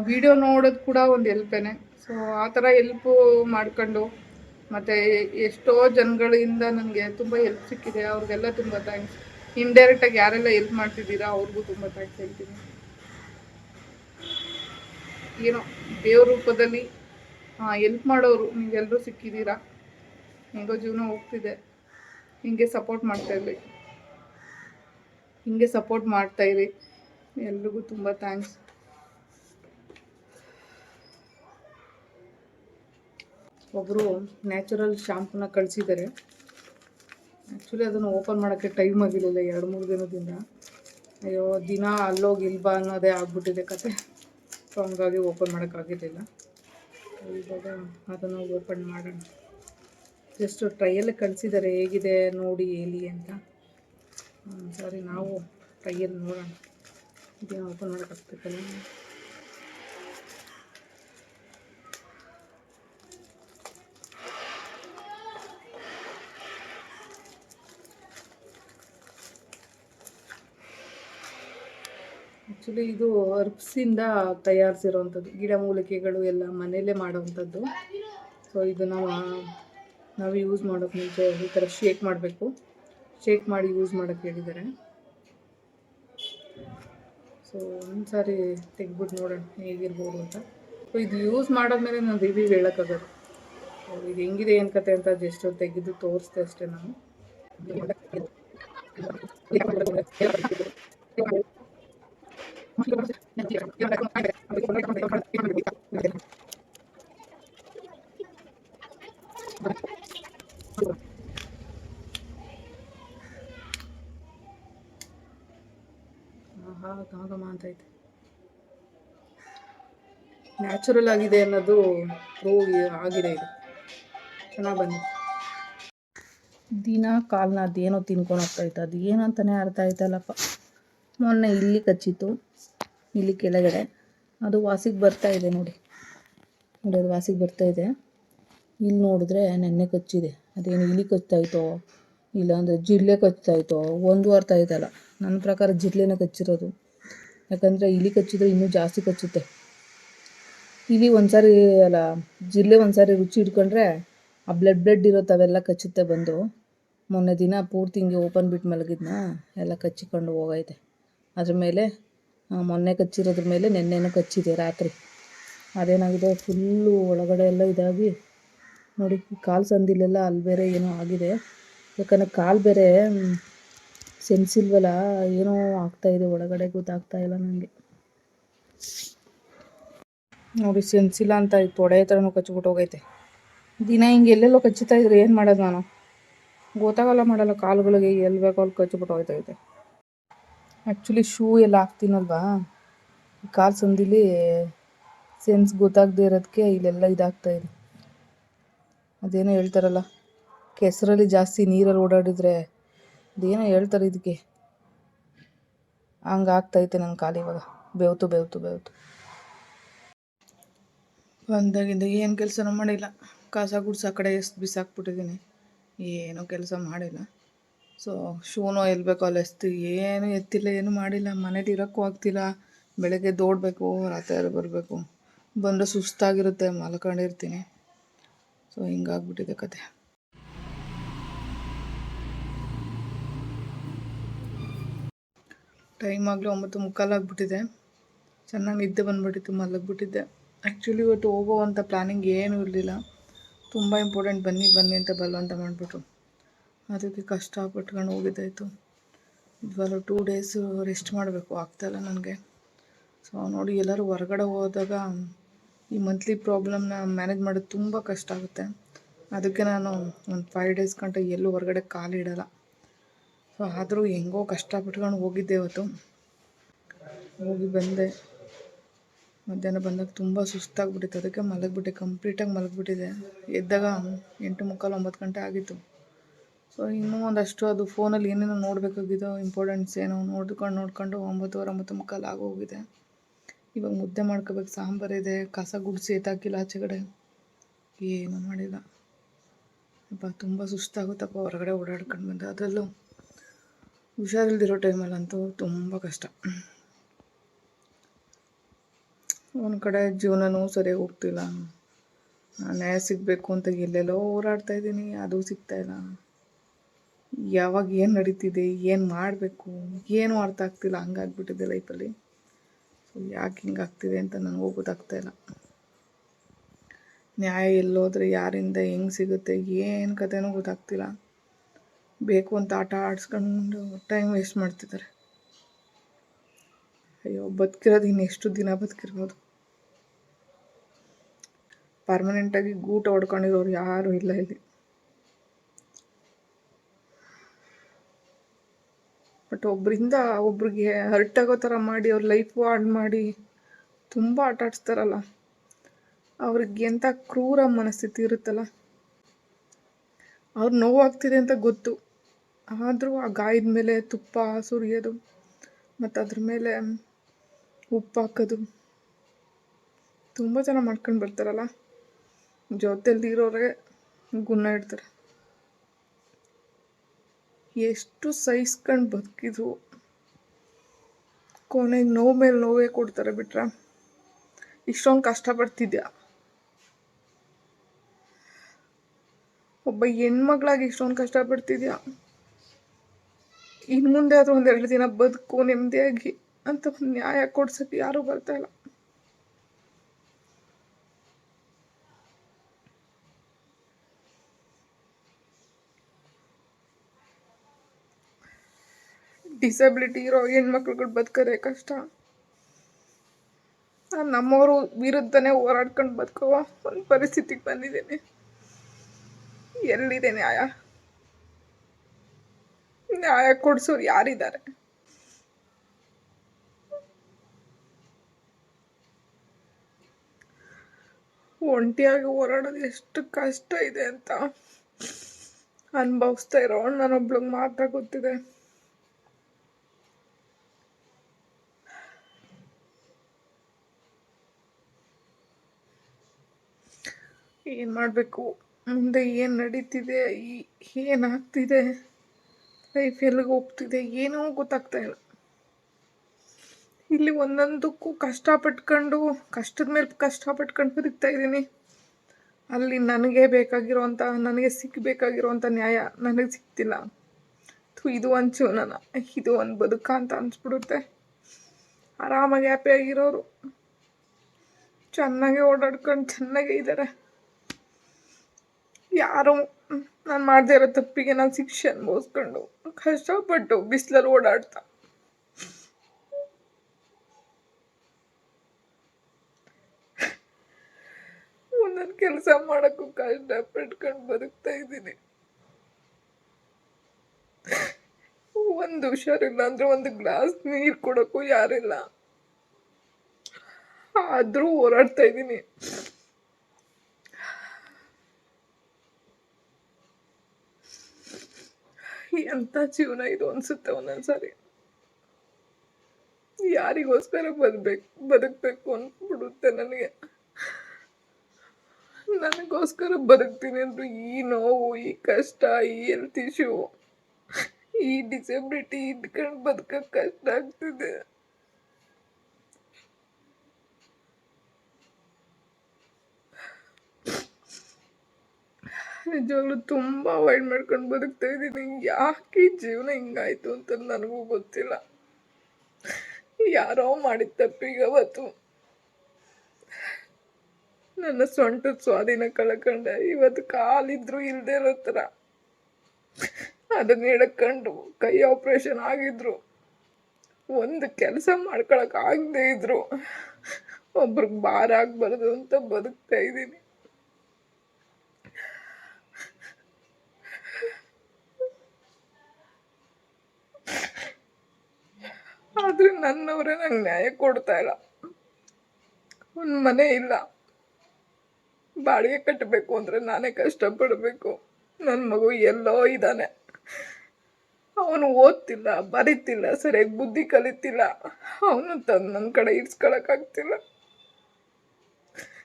ವಿಡಿಯೋ ನೋಡೋದು ಕೂಡ ಒಂದು ಎಲ್ಪೇನೆ ಸೊ ಆ ಥರ ಎಲ್ಪು ಮಾಡ್ಕೊಂಡು ಮತ್ತು ಎಷ್ಟೋ ಜನಗಳಿಂದ ನನಗೆ ತುಂಬ ಎಲ್ಪ್ ಸಿಕ್ಕಿದೆ. ಅವ್ರಿಗೆಲ್ಲ ತುಂಬ ಥ್ಯಾಂಕ್ಸ್ ಇಂಡೈರೆಕ್ಟಾಗಿ ಯಾರೆಲ್ಲ ಎಲ್ಪ್ ಮಾಡ್ತಿದ್ದೀರಾ, ಅವ್ರಿಗೂ ತುಂಬ ಥ್ಯಾಂಕ್ಸ್ ಹೇಳ್ತೀನಿ. ಏನೋ ದೇವ್ರ ರೂಪದಲ್ಲಿ ಎಲ್ಪ್ ಮಾಡೋರು ನೀವೆಲ್ಲರೂ ಸಿಕ್ಕಿದ್ದೀರಾ? ಹೆಂಗೋ ಜೀವನ ಹೋಗ್ತಿದೆ. ಹಿಂಗೆ ಸಪೋರ್ಟ್ ಮಾಡ್ತಾ ಇರಲಿ ಹಿಂಗೆ ಸಪೋರ್ಟ್ ಮಾಡ್ತಾ ಇರಿ. ಎಲ್ರಿಗೂ ತುಂಬ ಥ್ಯಾಂಕ್ಸ್ ಒಬ್ಬರು ನ್ಯಾಚುರಲ್ ಶಾಂಪೂನ ಕಳಿಸಿದ್ದಾರೆ ಆ್ಯಕ್ಚುಲಿ ಅದನ್ನು ಓಪನ್ ಮಾಡೋಕ್ಕೆ ಟೈಮ್ ಆಗಿರಲಿಲ್ಲ, ಎರಡು, ಮೂರು ದಿನದಿಂದ. ಅಯ್ಯೋ, ದಿನ ಅಲ್ಲೋಗಿ ಇಲ್ಬಾ ಅನ್ನೋದೇ ಆಗ್ಬಿಟ್ಟಿದೆ ಕತೆ. ಸೊ ಹಂಗಾಗಿ ಓಪನ್ ಮಾಡೋಕ್ಕಾಗಿರಲಿಲ್ಲ ಇವಾಗ ಅದನ್ನು ಓಪನ್ ಮಾಡೋಣ. ಜಸ್ಟ್ ಟ್ರೈಯಲ್ಲಿ ಕಳಿಸಿದ್ದಾರೆ ಹೇಗಿದೆ, ನೋಡಿ, ಹೇಳಿ ಅಂತ. ಸರಿ, ನಾವು ಟ್ರೈಯಲ್ಲಿ ನೋಡೋಣ. ಇದೇನು ಓಪನ್ ಮಾಡೋಕ್ಕಾಗ್ತೈತಲ್ಲ ಆ್ಯಕ್ಚುಲಿ ಇದು ಅರ್ಬ್ಸಿಂದ ತಯಾರಿಸಿರೋವಂಥದ್ದು. ಗಿಡಮೂಲಿಕೆಗಳು ಎಲ್ಲ ಮನೆಯಲ್ಲೇ ಮಾಡೋವಂಥದ್ದು. ಸೊ ಇದು ನಾವು ನಾವು ಯೂಸ್ ಮಾಡೋಕ್ಕೆ ಮುಂಚೆ ಈ ಥರ ಶೇಕ್ ಮಾಡಬೇಕು. ಚೆಕ್ ಮಾಡಿ ಯೂಸ್ ಮಾಡೋಕ್ಕೆ ಹೇಳಿದ್ದಾರೆ ಸೊ ಒಂದ್ಸಾರಿ ತೆಗ್ಬಿಟ್ಟು ನೋಡೋಣ ಹೇಗಿರ್ಬೋದು ಅಂತ. ಸೊ ಇದು ಯೂಸ್ ಮಾಡಾದ್ಮೇಲೆ ನಾನು ರಿವ್ಯೂ ಹೇಳೋಕ್ಕಾಗಲ್ಲ. ಸೊ ಇದು ಹೆಂಗಿದೆ, ಏನು ಕತೆ ಅಂತ ಜಸ್ಟ್ ತೆಗೆದು ತೋರಿಸ್ದೆ ಅಷ್ಟೇ ನಾನು. ಆಹಾ ಘಮ ಅಂತ ಐತೆ ನ್ಯಾಚುರಲ್ ಆಗಿದೆ ಅನ್ನೋದು ಪ್ರೂವ್ ಆಗಿದೆ ಇದು. ಚೆನ್ನಾಗಿ ಬಂದಿದೆ. ದಿನ ಕಾಲನ್ನ ಅದೇನೋ ತಿನ್ಕೊಂಡು ಇತ್ತು ಅದು ಏನಂತಾನೆ ಅರ್ಥ ಆಯ್ತಲ್ಲಪ್ಪ. ಮೊನ್ನೆ ಇಲ್ಲಿ ಕಚ್ಚಿತ್ತು, ಇಲ್ಲಿ ಕೆಳಗಡೆ. ಅದು ವಾಸಿಗೆ ಬರ್ತಾ ಇದೆ ನೋಡಿ. ನೋಡಿ, ಅದು ವಾಸಿಗೆ ಬರ್ತಾ ಇದೆ. ಇಲ್ಲಿ ನೋಡಿದ್ರೆ ನೆನ್ನೆ ಕಚ್ಚಿದೆ. ಅದೇನು ಇಲ್ಲಿ ಕಚ್ತಾಯಿತೋ ಇಲ್ಲಾಂದರೆ ಜಿರಳೆ ಕಚ್ತಾಯಿತೋ ಒಂದು ಅರ್ಥ ಆಯ್ತಲ್ಲ. ನನ್ನ ಪ್ರಕಾರ ಜಿರಳೆನೇ ಕಚ್ಚಿರೋದು. ಯಾಕಂದರೆ ಇಲಿ ಕಚ್ಚಿದ್ರೆ ಇನ್ನೂ ಜಾಸ್ತಿ ಕಚ್ಚುತ್ತೆ. ಇಲಿ ಒಂದ್ಸಾರಿ ಅಲ್ಲ ಜಿರಳೆ ಒಂದ್ಸಾರಿ ರುಚಿ ಹಿಡ್ಕೊಂಡ್ರೆ ಆ ಬ್ಲಡ್ ಬ್ಲಡ್ ಇರೋತ್ತವೆಲ್ಲ ಕಚ್ಚುತ್ತೆ ಬಂದು. ಮೊನ್ನೆ ದಿನ ಪೂರ್ತಿ ಹಿಂಗೆ ಓಪನ್ ಬಿಟ್ಟು ಮಲಗಿದ್ನ, ಎಲ್ಲ ಕಚ್ಚಿಕೊಂಡು ಹೋಗೈತೆ. ಅದ್ರ ಮೇಲೆ ಮೊನ್ನೆ ಕಚ್ಚಿರೋದ್ರ ಮೇಲೆ ನೆನ್ನೆನೂ ಕಚ್ಚಿದೆ ರಾತ್ರಿ. ಅದೇನಾಗಿದೆ ಫುಲ್ಲು ಒಳಗಡೆ ಎಲ್ಲ ಇದಾಗಿ, ನೋಡಿ ಕಾಲು ಸಂದಿಲೆಲ್ಲ ಅಲ್ಲಿ ಬೇರೆ ಏನೋ ಆಗಿದೆ. ಯಾಕಂದರೆ ಕಾಲು ಬೇರೆ ಸೆನ್ಸ್ ಇಲ್ವಲ್ಲ ಏನೋ ಆಗ್ತಾಯಿದೆ ಒಳಗಡೆ ಗೊತ್ತಾಗ್ತಾ ಇಲ್ಲ ನನಗೆ ನೋಡಿ ಸೆನ್ಸಿಲ್ಲ ಅಂತ ಈ ತೊಡೆ ಹತ್ರನೂ ಕಚ್ಬಿಟ್ಟು ಹೋಗೈತೆ. ದಿನ ಹಿಂಗೆ ಎಲ್ಲೆಲ್ಲೋ ಕಚ್ಚುತ್ತಾ ಇದ್ರೆ, ಏನು ಮಾಡೋದು ನಾನು? ಗೊತ್ತಾಗಲ್ಲ ಮಾಡಲ್ಲ, ಕಾಲುಗಳಿಗೆ ಎಲ್ಲಿ ಬೇಕೋ ಅಲ್ಲಿ ಕಚ್ಚಿಬಿಟ್ಟು ಹೋಗ್ತೈತೆ ಆ್ಯಕ್ಚುಲಿ ಶೂ ಎಲ್ಲ ಹಾಕ್ತೀನಲ್ವಾ? ಕಾಲು ಸಂದಿಲಿ ಸೆನ್ಸ್ ಗೊತ್ತಾಗದೇ ಇರೋದಕ್ಕೆ ಇಲ್ಲೆಲ್ಲ ಇದಾಗ್ತಾ ಇದೆ. ಅದೇನೋ ಹೇಳ್ತಾರಲ್ಲ, ಕೆಸರಲ್ಲಿ ಜಾಸ್ತಿ ನೀರಲ್ಲಿ ಓಡಾಡಿದ್ರೆ ಅದೇನೋ ಹೇಳ್ತಾರೆ ಇದಕ್ಕೆ. ಹಂಗಾಗ್ತೈತೆ ನನ್ನ ಕಾಲು ಇವಾಗ. ಬೆವ್ತು ಬೆವ್ತು ಬೆವ್ತು. ಬಂದಾಗಿಂದ ಏನು ಕೆಲಸನೂ ಮಾಡಿಲ್ಲ. ಕಾಸ ಗುಡ್ಸ ಕಡೆ ಎಷ್ಟು ಬಿಸಾಕ್ಬಿಟ್ಟಿದ್ದೀನಿ ಏನೂ ಕೆಲಸ ಮಾಡಿಲ್ಲ. ಸೊ ಶೂನೋ ಎಲ್ಲಿ ಬೇಕೋ ಅಲ್ಲಿ ಎಸ್ತು ಏನು ಎತ್ತಿಲ್ಲ, ಏನು ಮಾಡಿಲ್ಲ. ಮನೇಲಿ ಇರೋಕ್ಕೂ ಆಗ್ತಿಲ್ಲ. ಬೆಳಗ್ಗೆ ದೋಡಬೇಕು ರಾತ್ರಿ ಬರಬೇಕು. ಬಂದರೆ ಸುಸ್ತಾಗಿರುತ್ತೆ, ಮಲ್ಕೊಂಡಿರ್ತೀನಿ. ಸೊ ಹಿಂಗಾಗ್ಬಿಟ್ಟಿದೆ ಕತೆ. ಟೈಮ್ ಆಗಲಿ ಒಂಬತ್ತು ಮುಕ್ಕಾಲು ಆಗ್ಬಿಟ್ಟಿದೆ ಚೆನ್ನಾಗಿ ನಿದ್ದೆ ಬಂದ್ಬಿಟ್ಟಿತ್ತು, ಮಲಗಿಬಿಟ್ಟಿದ್ದೆ. ಆ್ಯಕ್ಚುಲಿ ಇವತ್ತು ಹೋಗೋವಂಥ ಪ್ಲ್ಯಾನಿಂಗ್ ಏನೂ ಇರಲಿಲ್ಲ. ತುಂಬ ಇಂಪಾರ್ಟೆಂಟ್ ಬನ್ನಿ ಬನ್ನಿ ಅಂತ ಬಲವಂತ ಮಾಡಿಬಿಟ್ಟು ಅದಕ್ಕೆ ಕಷ್ಟ ಪಟ್ಕೊಂಡು ಹೋಗಿದ್ದಾಯಿತು. ಇವಾಗ ಟೂ ಡೇಸು ರೆಸ್ಟ್ ಮಾಡಬೇಕು ಆಗ್ತಾಯಿಲ್ಲ ನನಗೆ. ಸೊ ನೋಡಿ, ಎಲ್ಲರೂ ಹೊರಗಡೆ ಹೋದಾಗ ಈ ಮಂತ್ಲಿ ಪ್ರಾಬ್ಲಮ್ನ ಮ್ಯಾನೇಜ್ ಮಾಡೋದು ತುಂಬ ಕಷ್ಟ ಆಗುತ್ತೆ. ಅದಕ್ಕೆ ನಾನು ಒಂದು ಫೈವ್ ಡೇಸ್ ಗಂಟೆ ಎಲ್ಲೂ ಹೊರಗಡೆ ಕಾಲಿಡಲ್ಲ. ಸೊ ಆದರೂ ಹೆಂಗೋ ಕಷ್ಟಪಟ್ಕೊಂಡು ಹೋಗಿದ್ದೆ ಇವತ್ತು. ಹೋಗಿ ಬಂದೆ. ಮಧ್ಯಾಹ್ನ ಬಂದಾಗ ತುಂಬ ಸುಸ್ತಾಗ್ಬಿಟ್ಟಿತ್ತು. ಅದಕ್ಕೆ ಮಲಗಿಬಿಟ್ಟೆ, ಕಂಪ್ಲೀಟಾಗಿ ಮಲಗಿಬಿಟ್ಟಿದೆ. ಎದ್ದಾಗ ಎಂಟು ಮುಕ್ಕಾಲು ಒಂಬತ್ತು ಗಂಟೆ ಆಗಿತ್ತು. ಸೊ ಇನ್ನೂ ಒಂದಷ್ಟು ಅದು ಫೋನಲ್ಲಿ ಏನೇನೋ ನೋಡಬೇಕಾಗಿದ್ದೋ ಇಂಪಾರ್ಟೆನ್ಸ್ ಏನೋ ನೋಡ್ಕೊಂಡು ನೋಡ್ಕೊಂಡು ಒಂಬತ್ತುವರೆ, ಒಂಬತ್ತು ಮುಕ್ಕಾಲು ಆಗೋಗಿದೆ ಇವಾಗ ಮುದ್ದೆ ಮಾಡ್ಕೋಬೇಕು ಸಾಂಬಾರಿದೆ ಕಸ ಗುಡಿಸಿ ಎತ್ತಾಕಿಲ್ಲ ಆಚೆ ಕಡೆ ಏನೂ ಮಾಡಿಲ್ಲ. ಅಪ್ಪ, ತುಂಬ ಸುಸ್ತಾಗುತ್ತಪ್ಪ, ಹೊರಗಡೆ ಓಡಾಡ್ಕೊಂಡು ಬಂದೆ. ಅದರಲ್ಲೂ ಹುಷಾರಿಲ್ದಿರೋ ಟೈಮಲ್ಲಂತೂ ತುಂಬ ಕಷ್ಟ. ಒಂದು ಕಡೆ ಜೀವನನೂ ಸರಿಯಾಗಿ ಹೋಗ್ತಿಲ್ಲ. ನ್ಯಾಯ ಸಿಗಬೇಕು ಅಂತ ಎಲ್ಲೆಲ್ಲೋ ಓಡಾಡ್ತಾ ಇದ್ದೀನಿ, ಅದು ಸಿಗ್ತಾ ಇಲ್ಲ. ಯಾವಾಗ ಏನು ನಡೀತಿದೆ, ಏನು ಮಾಡಬೇಕು, ಏನೂ ಅರ್ಥ ಆಗ್ತಿಲ್ಲ, ಹಂಗಾಗ್ಬಿಟ್ಟಿದೆ ಲೈಫಲ್ಲಿ. ಸೊ ಯಾಕೆ ಹಿಂಗಾಗ್ತಿದೆ ಅಂತ ನನಗೂ ಗೊತ್ತಾಗ್ತಾ ಇಲ್ಲ. ನ್ಯಾಯ ಎಲ್ಲೋದ್ರೆ ಯಾರಿಂದ ಹೆಂಗೆ ಸಿಗುತ್ತೆ, ಏನು ಕತೆನೂ ಗೊತ್ತಾಗ್ತಿಲ್ಲ. ಬೇಕು ಅಂತ ಆಟ ಆಡಿಸ್ಕೊಂಡು ಟೈಮ್ ವೇಸ್ಟ್ ಮಾಡ್ತಿದ್ದಾರೆ ಅಯ್ಯೋ, ಬದುಕಿರೋದು ಇನ್ನೆಷ್ಟು ದಿನ ಬದುಕಿರ್ಬೋದು? ಪರ್ಮನೆಂಟಾಗಿ ಗೂಟ ಹೊಡ್ಕೊಂಡಿರೋರು ಯಾರೂ ಇಲ್ಲ ಇಲ್ಲಿ. ಬಟ್ ಒಬ್ಬರಿಂದ ಒಬ್ರಿಗೆ ಹರ್ಟ್ ಆಗೋ ಥರ ಮಾಡಿ, ಅವ್ರ ಲೈಫು ಹಾಳು ಮಾಡಿ ತುಂಬ ಆಟ ಆಡಿಸ್ತಾರಲ್ಲ, ಅವ್ರಿಗೆ ಎಂಥ ಕ್ರೂರ ಮನಸ್ಥಿತಿ ಇರುತ್ತಲ್ಲ? ಅವ್ರು ನೋವಾಗ್ತಿದೆ ಅಂತ ಗೊತ್ತು. ಆದರೂ ಆ ಗಾಯದ ಮೇಲೆ ತುಪ್ಪ, ಸುರಿಯೋದು, ಮತ್ತು ಅದ್ರ ಮೇಲೆ ಉಪ್ಪು ಹಾಕೋದು. ತುಂಬ ಜನ ಮಾಡ್ಕೊಂಡು ಬರ್ತಾರಲ್ಲ? ಜೊತೆಲಿ ಇರೋರೇ ಗುಣ ಇಡ್ತಾರೆ. ಎಷ್ಟು ಸಹಿಸ್ಕೊಂಡು ಬದುಕಿದ್ರು ಕೊನೆಗೆ ನೋವು ಮೇಲೆ ನೋವೇ ಕೊಡ್ತಾರೆ ಬಿಟ್ರೆ? ಇಷ್ಟೊಂದು ಕಷ್ಟಪಡ್ತಿದ್ಯಾ? ಒಬ್ಬ ಹೆಣ್ಮಗಳಾಗಿ ಇಷ್ಟೊಂದು ಕಷ್ಟಪಡ್ತಿದ್ಯಾ? ಇನ್ನು ಮುಂದೆ ಆದರೂ ಒಂದೆರಡು ದಿನ ಬದುಕು ನೆಮ್ಮದಿಯಾಗಿ ಅಂತ ಒಂದು ನ್ಯಾಯ ಕೊಡ್ಸಕ್ಕೆ ಯಾರೂ ಬರ್ತಾ ಇಲ್ಲ. ಡಿಸಬಿಲಿಟಿ ಇರೋ ಹೆಣ್ಮಕ್ಳುಗಳು ಬದುಕೋದೇ ಕಷ್ಟ. ನಾನು ನಮ್ಮವರು ವಿರುದ್ಧನೇ ಹೋರಾಡ್ಕೊಂಡು ಬದುಕೋ ಒಂದು ಪರಿಸ್ಥಿತಿಗೆ ಬಂದಿದ್ದೇನೆ. ಎಲ್ಲಿದೆ ನ್ಯಾಯ? ನ್ಯಾಯ ಕೊಡ್ಸೋರು ಯಾರಿದ್ದಾರೆ? ಒಂಟಿಯಾಗಿ ಹೋರಾಡೋದು ಎಷ್ಟು ಕಷ್ಟ ಇದೆ ಅಂತ ಅನುಭವಿಸ್ತಾ ಇರೋ ನಾನೊಬ್ಳಿಗೆ ಮಾತ್ರ ಗೊತ್ತಿದೆ. ಏನು ಮಾಡಬೇಕು? ಮುಂದೆ ಏನು ನಡೀತಿದೆ? ಏನಾಗ್ತಿದೆ? ಲೈಫ್ ಎಲ್ಲಿಗೆ ಹೋಗ್ತಿದೆ, ಏನೂ ಗೊತ್ತಾಗ್ತಾ ಇಲ್ಲ. ಇಲ್ಲಿ ಒಂದೊಂದಕ್ಕೂ ಕಷ್ಟ ಪಟ್ಕೊಂಡು, ಕಷ್ಟದ ಮೇಲೆ ಕಷ್ಟ ಪಟ್ಕೊಂಡು ಬದುಕ್ತಾ ಇದ್ದೀನಿ. ಅಲ್ಲಿ ನನಗೆ ಬೇಕಾಗಿರುವಂಥ ನನಗೆ ಸಿಕ್ಕಬೇಕಾಗಿರೋಂಥ ನ್ಯಾಯ ನನಗೆ ಸಿಗ್ತಿಲ್ಲ. ಇದು ಒಂದು ಜೀವನನ, ಇದು ಒಂದು ಬದುಕ ಅಂತ ಅನಿಸ್ಬಿಡುತ್ತೆ. ಆರಾಮಾಗಿ ಹ್ಯಾಪಿಯಾಗಿರೋರು ಚೆನ್ನಾಗಿ ಓಡಾಡ್ಕೊಂಡು ಚೆನ್ನಾಗೇ ಇದ್ದಾರೆ ಯಾರು ನಾನು ಮಾಡದೇ ಇರೋ ತಪ್ಪಿಗೆ ನಾನು ಶಿಕ್ಷೆ ಅನ್ಭವಿಸ್ಕೊಂಡು ಕಷ್ಟಪಟ್ಟು ಬಿಸಿಲಲ್ಲಿ ಓಡಾಡ್ತಾ. ಒಂದೊಂದು ಕೆಲಸ ಮಾಡೋಕ್ಕೂ ಕಷ್ಟಪಟ್ಕೊಂಡು ಬದುಕ್ತಾ ಇದ್ದೀನಿ. ಒಂದು ಹುಷಾರಿಲ್ಲ ಅಂದ್ರೆ ಒಂದು ಗ್ಲಾಸ್ ನೀರು ಕೊಡೋಕ್ಕೂ ಯಾರಿಲ್ಲ. ಆದರೂ ಹೋರಾಡ್ತಾ ಇದ್ದೀನಿ. ಎಂಥ ಜೀವನ ಇದು ಅನ್ಸುತ್ತೆ ಒಂದೊಂದ್ಸರಿ. ಯಾರಿಗೋಸ್ಕರ ಬದುಕ್ಬೇಕು ಬದುಕಬೇಕು ಅನ್ಬಿಡುತ್ತೆ ನನಗೆ. ನನಗೋಸ್ಕರ ಬದುಕ್ತೀನಿ ಅಂದ್ರೆ ಈ ನೋವು, ಈ ಕಷ್ಟ, ಈ ಹೆಲ್ತ್ ಇಶ್ಯೂ ಈ ಡಿಸೆಬಿಲಿಟಿ ಇಟ್ಕೊಂಡು ಬದುಕಕ್ಕೆ ಕಷ್ಟ ಆಗ್ತಿದೆ. ನಿಜವಾಗ್ಲೂ ತುಂಬ ಅವಾಯ್ಡ್ ಮಾಡ್ಕೊಂಡು ಬದುಕ್ತಾ ಇದ್ದೀನಿ. ಯಾಕೆ ಜೀವನ ಹಿಂಗಾಯ್ತು ಅಂತ ನನಗೂ ಗೊತ್ತಿಲ್ಲ. ಯಾರೋ ಮಾಡಿದ ತಪ್ಪಿಗೆ ಅವತ್ತು ನನ್ನ ಸೊಂಟದ ಸ್ವಾಧೀನ ಕಳ್ಕೊಂಡೆ. ಇವತ್ತು ಕಾಲಿದ್ರು ಇಲ್ದೇ ಇರೋ ಥರ. ಅದನ್ನ ಹಿಡ್ಕೊಂಡು ಕೈ ಆಪ್ರೇಷನ್ ಆಗಿದ್ರು. ಒಂದು ಕೆಲಸ ಮಾಡ್ಕೊಳಕ್ ಆಗದೆ ಇದ್ರು. ಒಬ್ರಿಗೆ ಭಾರ ಆಗ್ಬಾರ್ದು ಅಂತ ಬದುಕ್ತಾ ಇದ್ದೀನಿ ಆದ್ರೆ ನನ್ನವರೇ ನಂಗೆ ನ್ಯಾಯ ಕೊಡ್ತಾ ಇಲ್ಲ. ಒಂದು ಮನೆ ಇಲ್ಲ. ಬಾಡಿಗೆ ಕಟ್ಟಬೇಕು ಅಂದರೆ ನಾನೇ ಕಷ್ಟಪಡಬೇಕು. ನನ್ನ ಮಗು ಎಲ್ಲೋ ಇದ್ದಾನೆ. ಅವನು ಓದ್ತಿಲ್ಲ, ಬರೀತಿಲ್ಲ, ಸರಿಯಾಗಿ ಬುದ್ಧಿ ಕಲಿತಿಲ್ಲ. ಅವನು ತಂದು ನನ್ನ ಕಡೆ ಇರ್ಸ್ಕೊಳಕ್ಕಾಗ್ತಿಲ್ಲ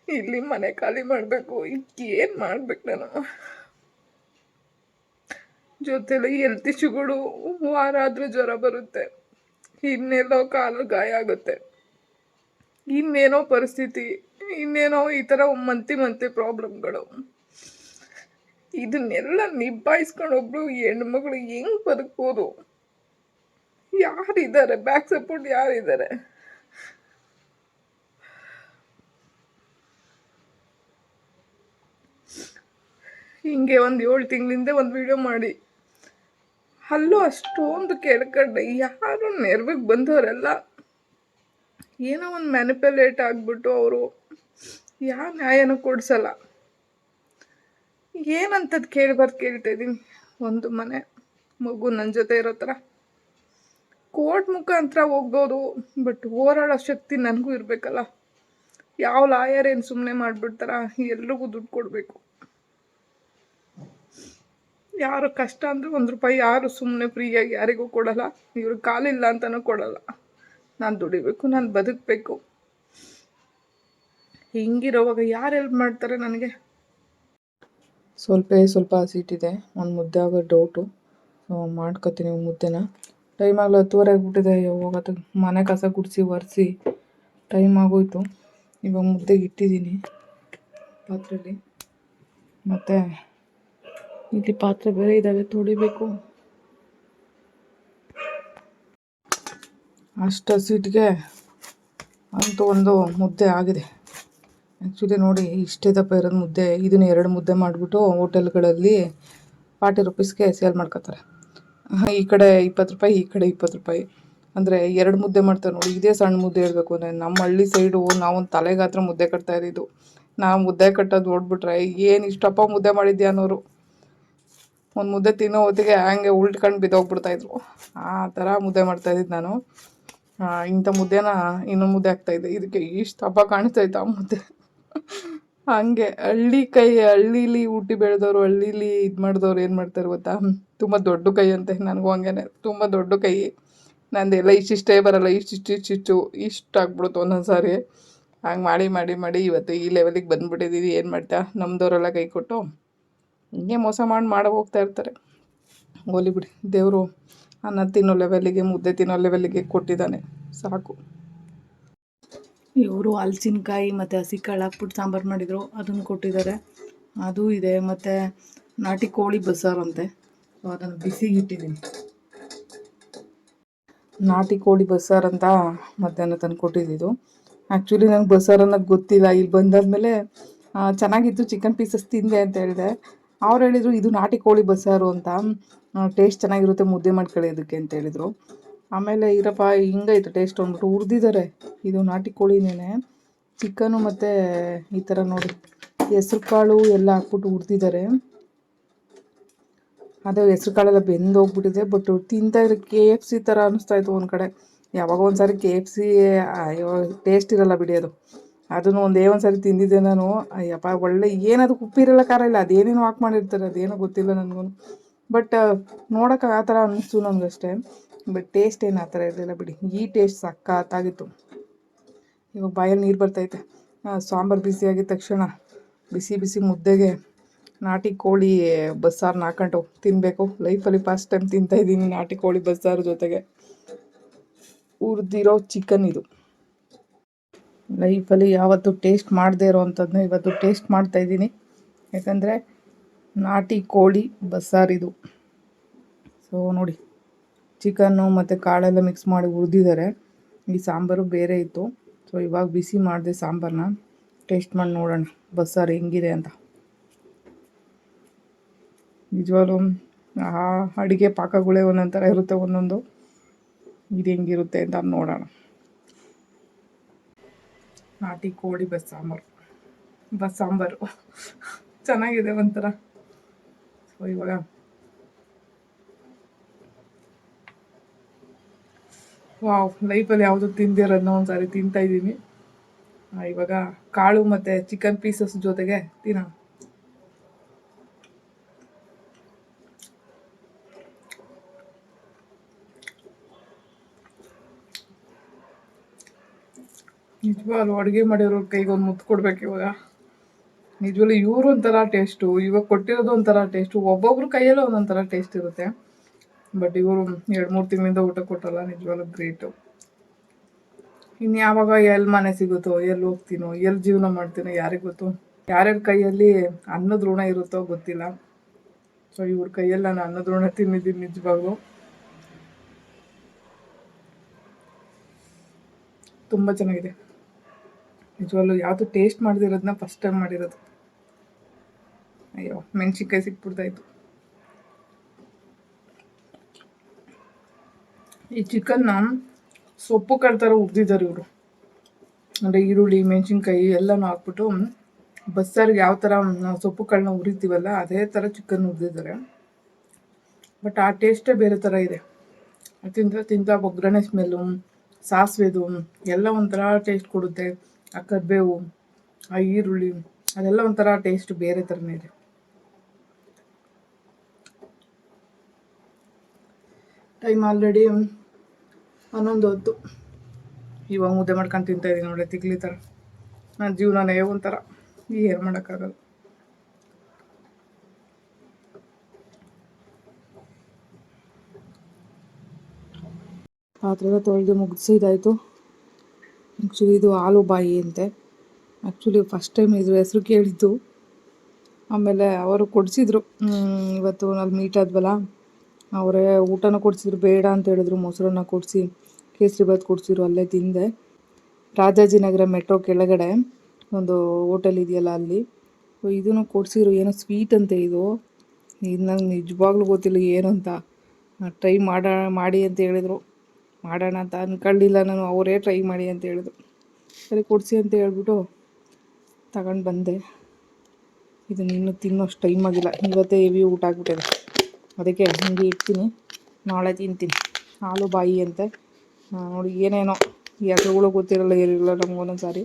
ಇಲ್ಲಿ ಮನೆ ಖಾಲಿ ಮಾಡಬೇಕು ಏನು ಮಾಡ್ಬೇಕು ನಾನು? ಜೊತೆಲಿ ಹೆಲ್ತ್ ಇಶ್ಯೂಗಳು ವಾರ ಆದರೂ ಜ್ವರ ಬರುತ್ತೆ. ಇನ್ನೆಲ್ಲೋ ಕಾಲು ಗಾಯ ಆಗುತ್ತೆ. ಇನ್ನೇನೋ ಪರಿಸ್ಥಿತಿ, ಇನ್ನೇನೋ ಈ ಥರ ಮಂತಿ ಮಂತಿ ಪ್ರಾಬ್ಲಮ್ಗಳು. ಇದನ್ನೆಲ್ಲ ನಿಭಾಯಿಸ್ಕೊಂಡು ಒಬ್ಳು ಹೆಣ್ಮಗಳು ಹೆಂಗ್ ಬದುಕ್ಬೋದು? ಯಾರಿದ್ದಾರೆ? ಬ್ಯಾಕ್ ಸಪೋರ್ಟ್ ಯಾರಿದ್ದಾರೆ? ಹಿಂಗೆ ಒಂದು ಏಳು ತಿಂಗಳಿಂದ ಒಂದು ವಿಡಿಯೋ ಮಾಡಿ. ಅಲ್ಲೂ ಅಷ್ಟೊಂದು ಕೇಳ್ಕೊಂಡೆ. ಯಾರು ನೆರವಿಗೆ ಬಂದವರೆಲ್ಲ ಏನೋ ಒಂದು ಮ್ಯಾನಿಪ್ಯುಲೇಟ್ ಆಗಿಬಿಟ್ಟು ಅವರು ಯಾವ ನ್ಯಾಯನೂ ಕೊಡಿಸಲ್ಲ. ಏನಂತದ್ದು ಕೇಳ್ಬಾರ್ದು ಕೇಳ್ತಾ ಇದ್ದೀನಿ ಒಂದು ಮನೆ, ಮಗು ನನ್ನ ಜೊತೆ ಇರೋ ಥರ. ಕೋರ್ಟ್ ಮುಖಾಂತರ ಹೋಗ್ಬೋದು, ಬಟ್ ಹೋರಾಡೋ ಶಕ್ತಿ ನನಗೂ ಇರಬೇಕಲ್ಲ. ಯಾವ ಲಾಯರ್ ಏನು ಸುಮ್ಮನೆ ಮಾಡಿಬಿಡ್ತಾರ, ಎಲ್ರಿಗೂ ದುಡ್ಡು ಕೊಡಬೇಕು. ಯಾರು ಕಷ್ಟ ಅಂದರೆ ಒಂದು ರೂಪಾಯಿ ಯಾರು ಸುಮ್ಮನೆ ಫ್ರೀಯಾಗಿ ಯಾರಿಗೂ ಕೊಡಲ್ಲ. ಇವ್ರಿಗೆ ಕಾಲಿಲ್ಲ ಅಂತಲೂ ಕೊಡಲ್ಲ. ನಾನು ದುಡಿಬೇಕು, ನಾನು ಬದುಕಬೇಕು. ಹಿಂಗಿರೋವಾಗ ಯಾರು ಹೆಲ್ಪ್ ಮಾಡ್ತಾರೆ ನನಗೆ? ಸ್ವಲ್ಪ ಸ್ವಲ್ಪ ಹಸಿಟ್ಟಿದೆ ಒಂದು ಮುದ್ದೆ ಆಗೋ ಡೌಟು ಸೊ ಮಾಡ್ಕೊತೀನಿ ಮುದ್ದೆನ. ಟೈಮ್ ಆಗಲಿ ಹತ್ತುವರೆ ಆಗಿಬಿಟ್ಟಿದೆ. ಹೋಗೋದು ಮನೆ ಕಸ ಗುಡಿಸಿ, ಒರೆಸಿ ಟೈಮ್ ಆಗೋಯ್ತು. ಇವಾಗ ಮುದ್ದೆಗೆ ಇಟ್ಟಿದ್ದೀನಿ ಪಾತ್ರೆಯಲ್ಲಿ ಮತ್ತು ಇಲ್ಲಿ ಪಾತ್ರೆ ಬೇರೆ ಇದ್ದಾವೆ ತೊಳಿಬೇಕು. ಅಷ್ಟು ಸೀಟ್ಗೆ ಅಂತ ಒಂದು ಮುದ್ದೆ ಆಗಿದೆ. ಆ್ಯಕ್ಚುಲಿ ನೋಡಿ, ಇಷ್ಟೇ ದಪ್ಪ ಇರೋದು ಮುದ್ದೆ, ಇದನ್ನ ಎರಡು ಮುದ್ದೆ ಮಾಡಿಬಿಟ್ಟು ಹೋಟೆಲ್ಗಳಲ್ಲಿ ಫಾರ್ಟಿ ರುಪೀಸ್ಗೆ ಸೇಲ್ ಮಾಡ್ಕೋತಾರೆ. ಈ ಕಡೆ ಇಪ್ಪತ್ತು ರೂಪಾಯಿ, ಈ ಕಡೆ ಇಪ್ಪತ್ತು ರೂಪಾಯಿ. ಅಂದರೆ ಎರಡು ಮುದ್ದೆ ಮಾಡ್ತಾರೆ ನೋಡಿ, ಇದೇ ಸಣ್ಣ ಮುದ್ದೆ ಇರಬೇಕು ಅಂದರೆ ನಮ್ಮ ಹಳ್ಳಿ ಸೈಡು ನಾವೊಂದು ತಲೆಗಾತ್ರ ಮುದ್ದೆ ಕಟ್ತಾ ನಾವು ಮುದ್ದೆ ಕಟ್ಟೋದು ನೋಡ್ಬಿಟ್ರೆ ಏನು ಇಷ್ಟಪ್ಪ ಮುದ್ದೆ ಮಾಡಿದ್ಯಾ ಅನ್ನೋರು. ಒಂದು ಮುದ್ದೆ ತಿನ್ನೋ ಹೊತ್ತಿಗೆ ಹಂಗೆ ಉಲ್ಟ್ಕೊಂಡು ಬಿದ್ದೋಗ್ಬಿಡ್ತಾಯಿದ್ರು. ಆ ಥರ ಮುದ್ದೆ ಮಾಡ್ತಾಯಿದ್ದಿದ್ದು ನಾನು. ಇಂಥ ಮುದ್ದೆನ ಇನ್ನೊಂದು ಮುದ್ದೆ ಆಗ್ತಾಯಿದ್ದೆ ಇದಕ್ಕೆ ಇಷ್ಟು ಹಬ್ಬ ಇತ್ತು ಆ ಮುದ್ದೆ. ಹಂಗೆ ಹಳ್ಳಿ ಕೈ, ಹಳ್ಳೀಲಿ ಊಟಿ ಬೆಳೆದವರು, ಹಳ್ಳೀಲಿ ಇದು ಮಾಡಿದವ್ರು ಏನು ಮಾಡ್ತಾರೆ ಗೊತ್ತಾ? ತುಂಬ ದೊಡ್ಡ ಕೈ ಅಂತೆ ನನಗೂ ಹಂಗೇನೆ. ತುಂಬ ದೊಡ್ಡ ಕೈ. ನಂದೆಲ್ಲ ಇಷ್ಟಿಷ್ಟೇ ಬರಲ್ಲ. ಇಷ್ಟಿಷ್ಟು ಇಷ್ಟಿಷ್ಟು ಇಷ್ಟು ಆಗ್ಬಿಡುತ್ತೆ ಒಂದೊಂದು ಸಾರಿ ಹಂಗೆ ಮಾಡಿ ಮಾಡಿ ಮಾಡಿ ಇವತ್ತು ಈ ಲೆವೆಲಿಗೆ ಬಂದ್ಬಿಟ್ಟಿದ್ದೀವಿ ಏನು ಮಾಡ್ತಾ ನಮ್ಮದವರೆಲ್ಲ ಕೈ ಕೊಟ್ಟು ಹಿಂಗೆ ಮೋಸ ಮಾಡಿ ಮಾಡಿ ಹೋಗ್ತಾ ಇರ್ತಾರೆ. ಹೋಲಿ ಬಿಡಿ. ದೇವರು ಅನ್ನ ತಿನ್ನೋ ಲೆವೆಲ್ಲಿಗೆ ಮುದ್ದೆ ತಿನ್ನೋ ಲೆವೆಲ್ಲಿಗೆ ಕೊಟ್ಟಿದ್ದಾನೆ. ಸಾಕು. ಇವರು ಹಲ್ಸಿನ್ಕಾಯಿ ಮತ್ತು ಹಸಿ ಕಾಳು ಹಾಕ್ಬಿಟ್ಟು ಸಾಂಬಾರು ಮಾಡಿದರು. ಅದನ್ನು ಕೊಟ್ಟಿದ್ದಾರೆ. ಅದು ಇದೆ. ಮತ್ತು ನಾಟಿ ಕೋಳಿ ಬಸ್ಸಾರು ಅಂತೆ ಸೊ ಅದನ್ನು ಬಿಸಿಗೆ ಇಟ್ಟಿದ್ದೀನಿ ನಾಟಿ ಕೋಳಿ ಬಸ್ಸಾರು ಅಂತ ಮಧ್ಯಾಹ್ನ ತಂದು ಕೊಟ್ಟಿದ್ದಿದ್ದು ಆ್ಯಕ್ಚುಲಿ ನಂಗೆ ಬಸ್ಸಾರು ಅನ್ನೋದು ಗೊತ್ತಿಲ್ಲ. ಇಲ್ಲಿ ಬಂದಾದ ಮೇಲೆ ಚೆನ್ನಾಗಿತ್ತು. ಚಿಕನ್ ಪೀಸಸ್ ತಿಂದೆ ಅಂತ ಹೇಳಿದೆ. ಅವ್ರು ಹೇಳಿದರು, ಇದು ನಾಟಿ ಕೋಳಿ ಬಸ್ಸಾರು ಅಂತ. ಟೇಸ್ಟ್ ಚೆನ್ನಾಗಿರುತ್ತೆ ಮುದ್ದೆ ಮಾಡ್ಕೊಳ್ಳಿ ಇದಕ್ಕೆ ಅಂತ ಹೇಳಿದರು. ಆಮೇಲೆ ಇರಪ್ಪ ಹಿಂಗಾಯ್ತು ಟೇಸ್ಟ್ ಅಂದ್ಬಿಟ್ಟು ಹುರಿದಿದ್ದಾರೆ ಇದು ನಾಟಿ ಕೋಳಿನೇ ಚಿಕನು ಮತ್ತು ಈ ಥರ ನೋಡಿ. ಹೆಸ್ರು ಕಾಳು ಎಲ್ಲ ಹಾಕ್ಬಿಟ್ಟು ಹುರಿದಿದ್ದಾರೆ ಅದೇ ಹೆಸ್ರು ಕಾಳೆಲ್ಲ ಬೆಂದು ಹೋಗ್ಬಿಟ್ಟಿದೆ ಬಟ್ ತಿಂತಾ ಇದ್ರೆ ಕೆ ಎಫ್ ಸಿ ಥರ ಅನ್ನಿಸ್ತಾ ಇತ್ತು ಒಂದು ಕಡೆ. ಯಾವಾಗ ಒಂದು ಸಾರಿ ಕೆ ಎಫ್ ಸಿ ಟೇಸ್ಟ್ ಇರಲ್ಲ ಬಿಡಿ ಅದು. ಅದನ್ನು ಒಂದೇ ಒಂದು ಸರಿ ತಿಂದಿದ್ದೆ ನಾನು. ಅಯ್ಯಪ್ಪ, ಒಳ್ಳೆ ಏನದು ಉಪ್ಪಿರಲ್ಲ ಖಾರ ಇಲ್ಲ, ಅದೇನೇನು ಹಾಕಿ ಮಾಡಿರ್ತಾರೆ, ಅದೇನೋ ಗೊತ್ತಿಲ್ಲ ನನಗೂ ಬಟ್ ನೋಡೋಕೆ ಆ ಥರ ಅನ್ನಿಸ್ತು ನನಗಷ್ಟೇ. ಬಟ್ ಟೇಸ್ಟ್ ಏನು ಆ ಥರ ಇರಲಿಲ್ಲ ಬಿಡಿ. ಈ ಟೇಸ್ಟ್ ಸಕ್ಕತ್ತಾಗಿತ್ತು ಇವಾಗ ಬಾಯಲ್ಲಿ ನೀರು ಬರ್ತೈತೆ. ಸಾಂಬಾರು ಬಿಸಿ ಆಗಿದ ತಕ್ಷಣ ಬಿಸಿ ಬಿಸಿ ಮುದ್ದೆಗೆ ನಾಟಿ ಕೋಳಿ ಬಸ್ಸಾರು ನಾಲ್ಕಂಟು ತಿನ್ನಬೇಕು ಲೈಫಲ್ಲಿ ಫಸ್ಟ್ ಟೈಮ್ ತಿಂತಾಯಿದ್ದೀನಿ ನಾಟಿ ಕೋಳಿ ಬಸ್ಸಾರು ಜೊತೆಗೆ. ಉರಿದಿರೋ ಚಿಕನ್ ಇದು. ಲೈಫಲ್ಲಿ ಯಾವತ್ತೂ ಟೇಸ್ಟ್ ಮಾಡದೇ ಇರೋವಂಥದ್ದನ್ನ ಇವತ್ತು ಟೇಸ್ಟ್ ಮಾಡ್ತಾಯಿದ್ದೀನಿ ಯಾಕಂದರೆ ನಾಟಿ ಕೋಳಿ ಬಸ್ಸಾರಿದು ಸೊ ನೋಡಿ, ಚಿಕನ್ನು ಮತ್ತು ಕಾಳೆಲ್ಲ ಮಿಕ್ಸ್ ಮಾಡಿ ಹುರಿದಿದ್ದಾರೆ ಈ ಸಾಂಬಾರು ಬೇರೆ ಇತ್ತು. ಸೊ ಇವಾಗ ಬಿಸಿ ಮಾಡಿದೆ ಸಾಂಬಾರನ್ನ ಟೇಸ್ಟ್ ಮಾಡಿ ನೋಡೋಣ, ಬಸ್ಸಾರು ಹೆಂಗಿದೆ ಅಂತ. ನಿಜವಾಗ್ಲೂ ಆ ಅಡುಗೆ ಪಾಕಗಳೇ ಒಂದೊಂದು ಇರುತ್ತೆ, ಒಂದೊಂದು. ಇದು ಹೆಂಗಿರುತ್ತೆ ಅಂತ ನೋಡೋಣ. ನಾಟಿ ಕೋಳಿ ಬಸ್ ಸಾಂಬಾರು ಬಸ್ ಸಾಂಬಾರು ಚೆನ್ನಾಗಿದೆ ಒಂಥರ. ಸೊ ಇವಾಗ ವಾವ್ ಲೈಫಲ್ಲಿ ಯಾವುದು ತಿಂದಿರೋದನ್ನ ಒಂದು ಸಾರಿ ತಿಂತಾ ಇದ್ದೀನಿ. ಇವಾಗ ಕಾಳು ಮತ್ತು ಚಿಕನ್ ಪೀಸಸ್ ಜೊತೆಗೆ ತಿನ್ನೋಣ. ನಿಜವಾಗ್ಲೂ ಅಡುಗೆ ಮಾಡಿರೋ ಕೈಗೆ ಒಂದು ಮುತ್ತು ಕೊಡ್ಬೇಕು ಇವಾಗ. ನಿಜವಾಗ್ಲು ಇವರು ಒಂಥರ ಟೇಸ್ಟು ಇವಾಗ ಕೊಟ್ಟಿರೋದು ಒಂಥರ ಟೇಸ್ಟು ಒಬ್ಬೊಬ್ರು ಕೈಯಲ್ಲೂ ಒಂದೊಂಥರ ಟೇಸ್ಟ್ ಇರುತ್ತೆ. ಬಟ್ ಇವರು ಎರಡು ಮೂರು ತಿಂಗಳಿಂದ ಊಟ ಕೊಟ್ಟಲ್ಲ, ನಿಜವಾಗ್ಲೂ ಗ್ರೇಟು ಇನ್ನು ಯಾವಾಗ ಎಲ್ಲಿ ಮನೆ ಸಿಗುತ್ತೋ ಎಲ್ಲಿ ಹೋಗ್ತೀನೋ ಎಲ್ಲಿ ಜೀವನ ಮಾಡ್ತೀನೋ ಯಾರಿಗೆ ಗೊತ್ತು? ಯಾರ್ಯಾರ ಕೈಯಲ್ಲಿ ಅನ್ನದ ಋಣ ಇರುತ್ತೋ ಗೊತ್ತಿಲ್ಲ. ಸೊ ಇವ್ರ ಕೈಯಲ್ಲಿ ನಾನು ಅನ್ನದ ಋಣ ತಿನ್ನಿದ್ದೀನಿ ನಿಜವಾಗ್ಲೂ. ತುಂಬ ಚೆನ್ನಾಗಿದೆ. ನಿಜವಾಗ್ಲೂ ಯಾವುದು ಟೇಸ್ಟ್ ಮಾಡದಿರೋದನ್ನ ಫಸ್ಟ್ ಟೈಮ್ ಮಾಡಿರೋದು. ಅಯ್ಯೋ, ಮೆಣಸಿನ್ಕಾಯಿ ಸಿಕ್ಬಿಡ್ತಾಯಿತ್ತು. ಈ ಚಿಕನ್ನ ಸೊಪ್ಪು ಕಡ್ತಾರ ಥರ ಹುರಿದಿದ್ದಾರೆ ಇವರು. ಅಂದರೆ ಈರುಳ್ಳಿ, ಮೆಣಸಿನ್ಕಾಯಿ ಎಲ್ಲನೂ ಹಾಕ್ಬಿಟ್ಟು ಬಸ್ಸಾರಿಗೆ ಯಾವ ಥರ ಸೊಪ್ಪು ಕಾಳನ್ನ ಉರಿತೀವಲ್ಲ, ಅದೇ ಥರ ಚಿಕನ್ ಉರಿದಿದ್ದಾರೆ. ಬಟ್ ಆ ಟೇಸ್ಟೇ ಬೇರೆ ಥರ ಇದೆ. ತಿಂತ ತಿಂತ ಒಗ್ಗರಣೆ ಸ್ಮೆಲ್ಲು ಸಾಸಿವೆದು ಎಲ್ಲ ಒಂಥರ ಟೇಸ್ಟ್ ಕೊಡುತ್ತೆ. ಆ ಕರಿಬೇವು, ಆ ಈರುಳ್ಳಿ, ಅದೆಲ್ಲ ಒಂಥರ ಟೇಸ್ಟ್ ಬೇರೆ ಥರನೇ ಇದೆ. ಟೈಮ್ ಆಲ್ರೆಡಿ ಹನ್ನೊಂದು ಹೊತ್ತು. ಇವಾಗ ಮುದ್ದೆ ಮಾಡ್ಕೊಂಡು ತಿಂತಾ ಇದ್ದೀನಿ ನೋಡಿ ತಿಗ್ಲಿ ಥರ ನನ್ನ ಜೀವನನೇ ಒಂಥರ, ಏನು ಮಾಡೋಕ್ಕಾಗಲ್ಲ. ಪಾತ್ರೆ ತೊಳೆದು ಮುಗಿಸಿದಾಯಿತು ಆ್ಯಕ್ಚುಲಿ ಇದು ಆಲೂ ಬಾಯಿ ಅಂತೆ. ಆ್ಯಕ್ಚುಲಿ ಫಸ್ಟ್ ಟೈಮ್ ಇದ್ರ ಹೆಸರು ಕೇಳಿದ್ದು. ಆಮೇಲೆ ಅವರು ಕೊಡಿಸಿದ್ರು. ಇವತ್ತು ನಾವು ಮೀಟ್ ಆದ್ವಲ್ಲ, ಅವರೇ ಊಟನ ಕೊಡಿಸಿದ್ರು, ಬೇಡ ಅಂತ ಹೇಳಿದ್ರು, ಮೊಸರನ್ನ ಕೊಡಿಸಿ ಕೇಸರಿಬಾತ್ ಕೊಡಿಸಿದ್ರು, ಅಲ್ಲೇ ತಿಂದೆ. ರಾಜಾಜಿನಗರ ಮೆಟ್ರೋ ಕೆಳಗಡೆ ಒಂದು ಹೋಟೆಲ್ ಇದೆಯಲ್ಲ ಅಲ್ಲಿ. ಇದನ್ನು ಕೊಡಿಸಿದ್ರು, ಏನೋ ಸ್ವೀಟ್ ಅಂತೆ ಇದು. ಇದು ನಂಗೆ ನಿಜವಾಗ್ಲೂ ಗೊತ್ತಿಲ್ಲ ಏನು ಅಂತ ಟ್ರೈ ಮಾಡ, ಮಾಡಿ ಅಂತ ಹೇಳಿದರು. ಮಾಡೋಣ ಅಂತ ಅನ್ಕೊಂಡಿಲ್ಲ ನಾನು, ಅವರೇ ಟ್ರೈ ಮಾಡಿ ಅಂತ ಹೇಳಿದ್ರು. ಸರಿ ಕೊಡಿಸಿ ಅಂತ ಹೇಳ್ಬಿಟ್ಟು ತಗೊಂಡು ಬಂದೆ. ಇದನ್ನು ಇನ್ನೂ ತಿನ್ನೋಷ್ಟು ಟೈಮ್ ಆಗಿಲ್ಲ. ಇವತ್ತೇ ಹೆವಿ ಊಟ ಆಗ್ಬಿಟ್ಟಿದೆ. ಅದಕ್ಕೆ ಹಿಂಗೆ ಇಡ್ತೀನಿ. ನಾಳೆ ತಿಂತೀನಿ. ಹಾಲು ಬಾಯಿ ಅಂತೆ. ನೋಡಿ ಏನೇನೋ. ಈ ಗೊತ್ತಿರಲ್ಲ, ಏನಿರಲ್ಲ, ನಮ್ಗೆ ಒಂದೊಂದು ಸಾರಿ.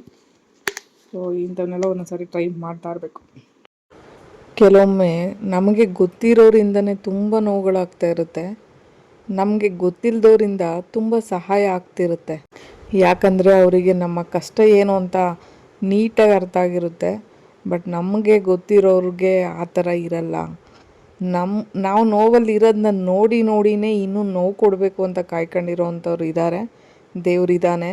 ಸೊ ಇಂಥವನ್ನೆಲ್ಲ ಒಂದೊಂದು ಸಾರಿ ಟ್ರೈ ಮಾಡ್ತಾ ಇರಬೇಕು. ಕೆಲವೊಮ್ಮೆ ನಮಗೆ ಗೊತ್ತಿರೋರಿಂದನೇ ತುಂಬ ನೋವುಗಳಾಗ್ತಾ ಇರುತ್ತೆ. ನಮಗೆ ಗೊತ್ತಿಲ್ಲದವರಿಂದ ತುಂಬ ಸಹಾಯ ಆಗ್ತಿರುತ್ತೆ. ಯಾಕಂದರೆ ಅವರಿಗೆ ನಮ್ಮ ಕಷ್ಟ ಏನು ಅಂತ ನೀಟಾಗಿ ಅರ್ಥ ಆಗಿರುತ್ತೆ, ಬಟ್ ನಮಗೆ ಗೊತ್ತಿರೋರಿಗೆ ಆ ಥರ ಇರಲ್ಲ. ನಮ್ಮ ನಾವು ನೋವಲ್ಲಿ ಇರೋದನ್ನ ನೋಡಿ, ನೋಡಿನೇ ಇನ್ನೂ ನೋವು ಕೊಡಬೇಕು ಅಂತ ಕಾಯ್ಕೊಂಡಿರೋ ಅಂಥವ್ರು ಇದ್ದಾರೆ ದೇವ್ರಿದ್ದಾನೆ